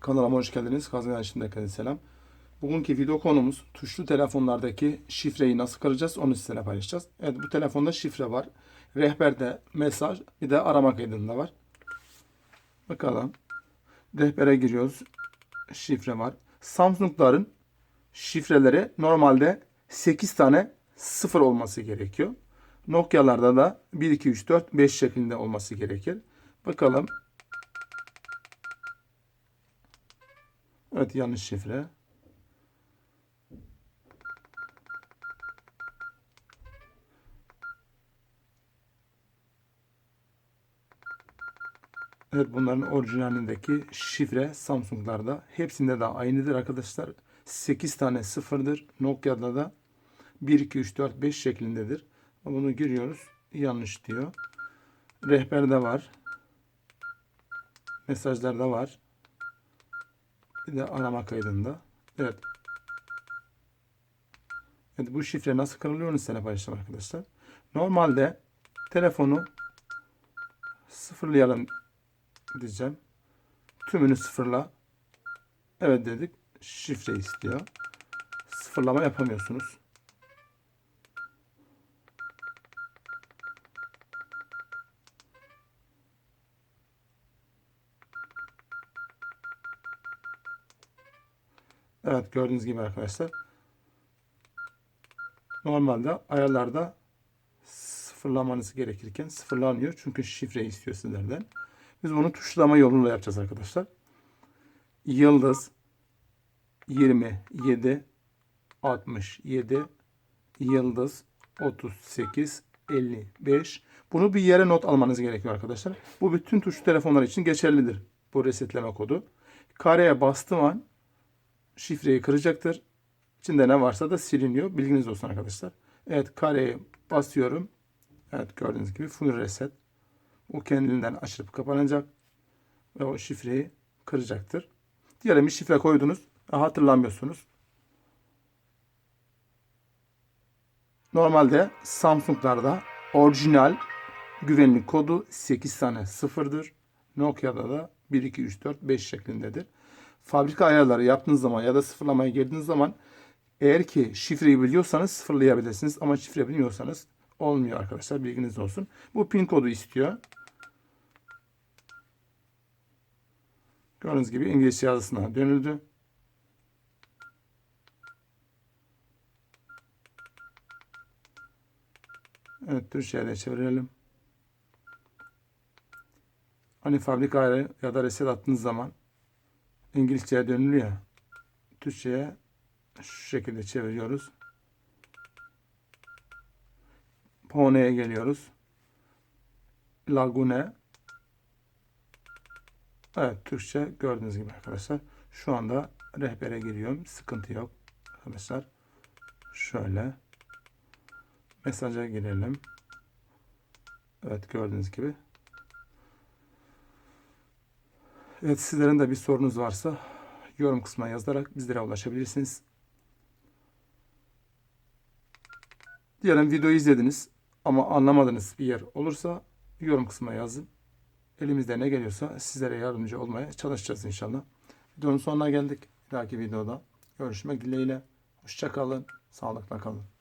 Kanalıma hoş geldiniz. Kazan Yaşım'da selam. Bugünkü video konumuz tuşlu telefonlardaki şifreyi nasıl kıracağız onu sizinle paylaşacağız. Evet bu telefonda şifre var. Rehberde mesaj bir de arama kaydında var. Bakalım. Rehbere giriyoruz. Şifre var. Samsung'ların şifreleri normalde 8 tane sıfır olması gerekiyor. Nokia'larda da 1, 2, 3, 4, 5 şeklinde olması gerekir. Bakalım. Evet yanlış şifre. Evet bunların orijinalindeki şifre Samsung'larda hepsinde de aynıdır arkadaşlar. 8 tane sıfırdır. Nokia'da da 1, 2, 3, 4, 5 şeklindedir. Bunu giriyoruz. Yanlış diyor. Rehberde var. Mesajlarda var. Bir de arama kaydında. Evet. Evet bu şifre nasıl kırılıyor size paylaşacağım arkadaşlar. Normalde telefonu sıfırlayalım diyeceğim. Tümünü sıfırla. Evet dedik. Şifre istiyor. Sıfırlama yapamıyorsunuz. Evet gördüğünüz gibi arkadaşlar. Normalde ayarlarda sıfırlamanız gerekirken sıfırlanıyor. Çünkü şifre istiyor sizlerden. Biz bunu tuşlama yoluyla yapacağız arkadaşlar. Yıldız 27 67 yıldız 38 55 bunu bir yere not almanız gerekiyor arkadaşlar. Bu bütün tuşlu telefonlar için geçerlidir. Bu resetleme kodu. Kareye bastığım an şifreyi kıracaktır. İçinde ne varsa da siliniyor. Bilginiz olsun arkadaşlar. Evet kareye basıyorum. Evet gördüğünüz gibi full reset. O kendinden açılıp kapanacak. Ve o şifreyi kıracaktır. Diyelim bir şifre koydunuz. Hatırlamıyorsunuz. Normalde Samsung'larda orijinal güvenlik kodu 8 tane sıfırdır. Nokia'da da 1, 2, 3, 4, 5 şeklindedir. Fabrika ayarları yaptığınız zaman ya da sıfırlamaya girdiğiniz zaman eğer ki şifreyi biliyorsanız sıfırlayabilirsiniz. Ama şifre bilmiyorsanız olmuyor arkadaşlar. Bilginiz olsun. Bu pin kodu istiyor. Gördüğünüz gibi İngilizce yazısına dönüldü. Evet Türkçe'ye de çevirelim. Hani fabrika ayarı ya da reset attığınız zaman İngilizceye dönülüyor. Türkçe'ye şu şekilde çeviriyoruz. Pone'ye geliyoruz. Lagune. Evet Türkçe gördüğünüz gibi arkadaşlar. Şu anda rehbere giriyorum. Sıkıntı yok arkadaşlar. Şöyle. Mesaja girelim. Evet gördüğünüz gibi. Evet sizlerin de bir sorunuz varsa yorum kısmına yazarak bizlere ulaşabilirsiniz. Diyelim videoyu izlediniz ama anlamadığınız bir yer olursa yorum kısmına yazın. Elimizde ne geliyorsa sizlere yardımcı olmaya çalışacağız inşallah. Videonun sonuna geldik. Bir dahaki videoda görüşmek dileğiyle. Hoşçakalın. Sağlıkla kalın.